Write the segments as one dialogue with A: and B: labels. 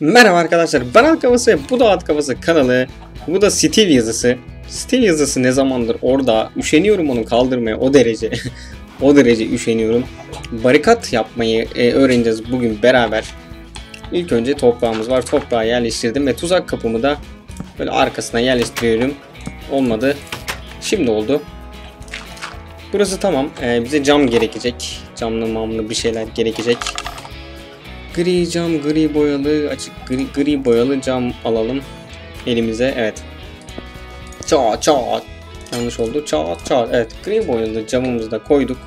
A: Merhaba arkadaşlar ben Alt bu da Alt kanalı. Bu da Steve yazısı. Steve yazısı ne zamandır orada üşeniyorum onu kaldırmaya o derece. o derece üşeniyorum. Barikat yapmayı e, öğreneceğiz bugün beraber. İlk önce toprağımız var. Toprağı yerleştirdim ve tuzak kapımı da böyle arkasına yerleştiriyorum. Olmadı. Şimdi oldu. Burası tamam. Ee, bize cam gerekecek. Camlı mamlı bir şeyler gerekecek. Gri cam, gri boyalı, açık gri, gri boyalı cam alalım elimize. Evet. Çat çat. Yanlış oldu. Çat çat. Evet. Gri boyalı camımızı da koyduk.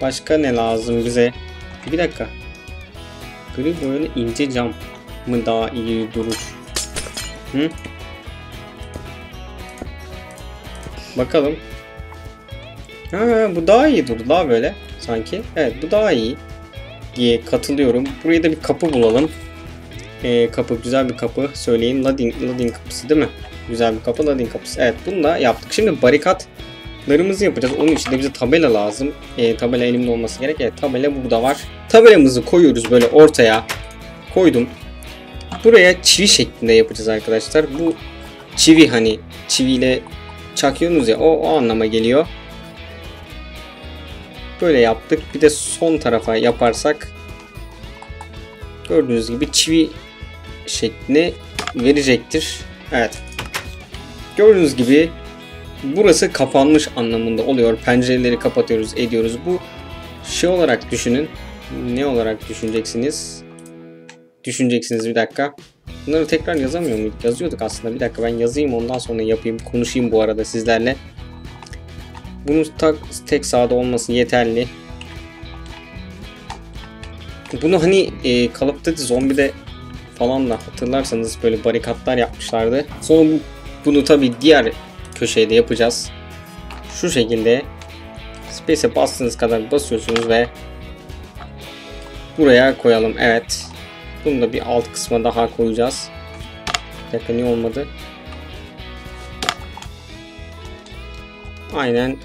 A: Başka ne lazım bize? Bir dakika. Gri boyalı ince cam mı daha iyi durur? Hı? Bakalım. Ha, bu daha iyi durdu daha böyle sanki. Evet bu daha iyi diye katılıyorum. Buraya da bir kapı bulalım. Ee, kapı güzel bir kapı söyleyin. Ladin, Ladin kapısı değil mi? Güzel bir kapı Ladin kapısı. Evet bunu da yaptık. Şimdi barikatlarımızı yapacağız. Onun için de bize tabela lazım. Ee, tabela elimde olması gerek. Evet tabela burada var. Tabelamızı koyuyoruz böyle ortaya. Koydum. Buraya çivi şeklinde yapacağız arkadaşlar. Bu çivi hani çiviyle çakıyorsunuz ya o, o anlama geliyor. Böyle yaptık. Bir de son tarafa yaparsak gördüğünüz gibi çivi şeklini verecektir. Evet. Gördüğünüz gibi burası kapanmış anlamında oluyor. Pencereleri kapatıyoruz, ediyoruz. Bu şey olarak düşünün. Ne olarak düşüneceksiniz? Düşüneceksiniz bir dakika. Bunları tekrar yazamıyor muyduk? Yazıyorduk aslında. Bir dakika ben yazayım ondan sonra yapayım. Konuşayım bu arada sizlerle. Bunun tak, tek sağda olması yeterli. Bunu hani e, Call of Duty Zombie'de falan da hatırlarsanız böyle barikatlar yapmışlardı. Sonra bu, bunu tabi diğer köşede yapacağız. Şu şekilde Space'e bastığınız kadar basıyorsunuz ve buraya koyalım. Evet. Bunu da bir alt kısma daha koyacağız. Bir dakika niye olmadı? Aynen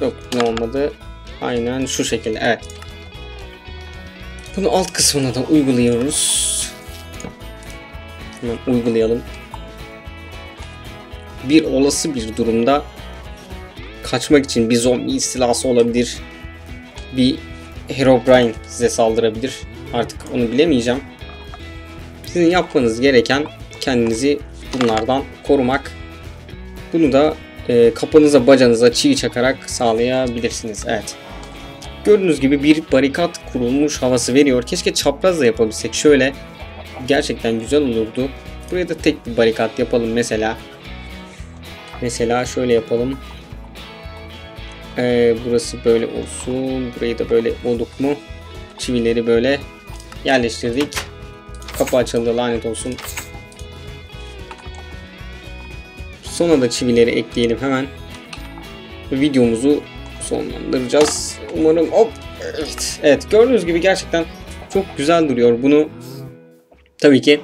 A: yok ne olmadı. Aynen şu şekilde evet. Bunu alt kısmına da uyguluyoruz. Hemen uygulayalım. Bir olası bir durumda kaçmak için bir zombi istilası olabilir. Bir Herobrine size saldırabilir. Artık onu bilemeyeceğim. Sizin yapmanız gereken kendinizi bunlardan korumak. Bunu da e, kapınıza bacanıza çiğ çakarak sağlayabilirsiniz. Evet. Gördüğünüz gibi bir barikat kurulmuş havası veriyor. Keşke çapraz da yapabilsek. Şöyle gerçekten güzel olurdu. Buraya da tek bir barikat yapalım mesela. Mesela şöyle yapalım. Ee, burası böyle olsun. Burayı da böyle olduk mu? Çivileri böyle yerleştirdik. Kapı açıldı lanet olsun. Sonra da çivileri ekleyelim hemen. Videomuzu sonlandıracağız. Umarım hop. Evet. evet gördüğünüz gibi gerçekten çok güzel duruyor. Bunu tabii ki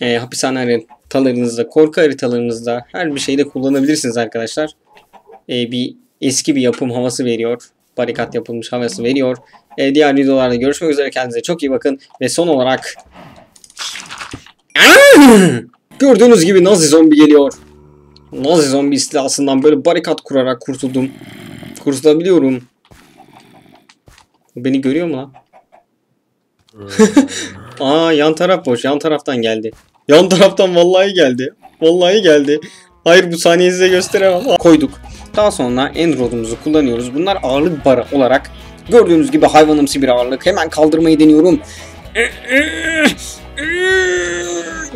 A: e, hapishane haritalarınızda, korku haritalarınızda her bir şeyde kullanabilirsiniz arkadaşlar. E, bir eski bir yapım havası veriyor. Barikat yapılmış havası veriyor. E, diğer videolarda görüşmek üzere. Kendinize çok iyi bakın. Ve son olarak Gördüğünüz gibi Nazi zombi geliyor. Nazi zombi istilasından böyle barikat kurarak kurtuldum. Kurtulabiliyorum. Beni görüyor mu lan? Aa yan taraf boş. Yan taraftan geldi. Yan taraftan vallahi geldi. Vallahi geldi. Hayır bu saniyeyi size gösteremem. Koyduk. Daha sonra Android'umuzu kullanıyoruz. Bunlar ağırlık bara olarak gördüğünüz gibi hayvanımsı bir ağırlık. Hemen kaldırmayı deniyorum.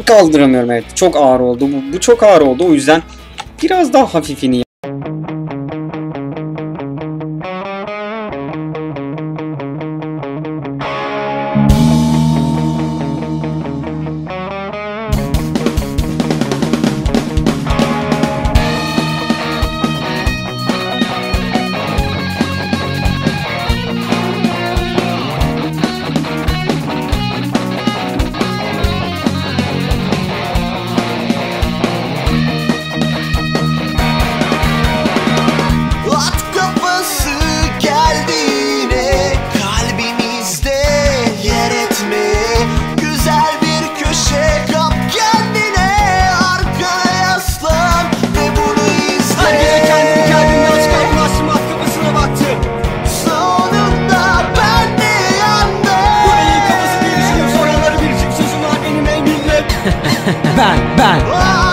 A: Kaldıramıyorum evet. Çok ağır oldu. Bu, bu çok ağır oldu. O yüzden biraz daha hafifini
B: Aa!